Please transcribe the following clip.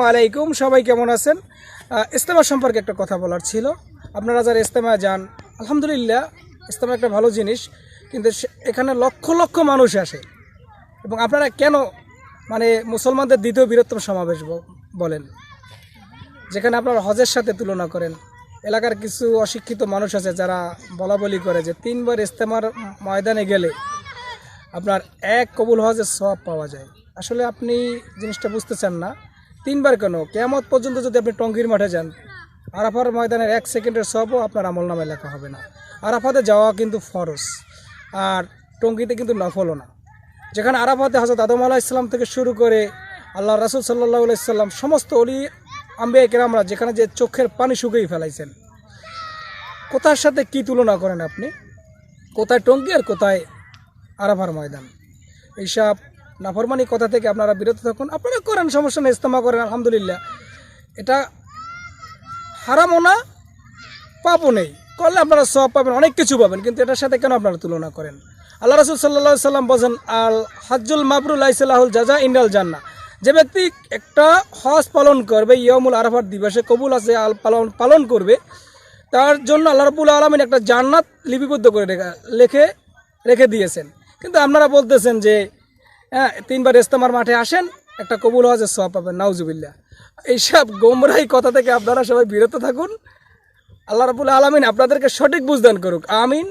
আলাইকুম সবাই কেমন আছেন? ইস্তেমা সম্পর্কে একটা কথা বলার ছিল। আপনারা যারা ইস্তেমা যান, আলহামদুলিল্লাহ ইস্তেমা একটা ভালো জিনিস, কিন্তু এখানে লক্ষ লক্ষ মানুষ আসে। এবং আপনারা কেন মানে মুসলমানদের দ্বিতীয় বৃহত্তম সমাবেশ বলেন? যেখানে আপনারা হজের সাথে তুলনা করেন। এলাকার কিছু অশিক্ষিত মানুষ আছে যারা বলা বলি করে যে তিনবার ইস্তেমার ময়দানে গেলে আপনার এক কবুল হজের সব পাওয়া যায়। আসলে আপনি জিনিসটা বুঝতে চান না। তিনবার কেন? কেমত পর্যন্ত যদি আপনি টঙ্গির মাঠে যান, আরাফার ময়দানের এক সেকেন্ডের সবও আপনার আমল নামে লেখা হবে না। আরাফাতে যাওয়া কিন্তু ফরজ, আর টঙ্গিতে কিন্তু নফলও না। যেখানে আরাফাতে হজরত আদম আলাহ ইসলাম থেকে শুরু করে আল্লাহ রাসুল সাল্লাহ ইসলাম সমস্ত অলি আম্বিয়া কেরামরা যেখানে যে চোখের পানি শুকিয়ে ফেলাইছেন, কোথার সাথে কি তুলনা করেন আপনি? কোথায় টঙ্গি আর কোথায় আরাফার ময়দান? এইসব নাফরমানি কথা থেকে আপনারা বিরত থাকুন। আপনারা করেন, সমস্যা নেই ইস্তেমা করেন, আলহামদুলিল্লাহ। এটা হারামও না, পাপও নেই। করলে আপনারা সব পাবেন, অনেক কিছু পাবেন, কিন্তু এটার সাথে কেন আপনারা তুলনা করেন? আল্লাহ রসুল সাল্লা সাল্লাম বলেন, আল হাজ্জুল মাবরুল আইসাল্লাহুল জাজা ইন্ডাল জান্না যে ব্যক্তি একটা হজ পালন করবে ইয়মুল আরাফার দিবসে কবুল আছে, আল পালন পালন করবে, তার জন্য আল্লাহ রবুল আলমিন একটা জান্নাত লিপিবদ্ধ করে রেখা- লেখে, রেখে দিয়েছেন। কিন্তু আপনারা বলতেছেন যে হ্যাঁ তিনবার ইস্তমার মাঠে আসেন, একটা কবুল হজের সব পাবেন নাউজুবিল্লা এইসব গোমরাই কথা থেকে আপনারা সবাই বিরত থাকুন। আল্লাহ রাবুল আলমিন আপনাদেরকে সঠিক বুঝদান করুক, আমিন।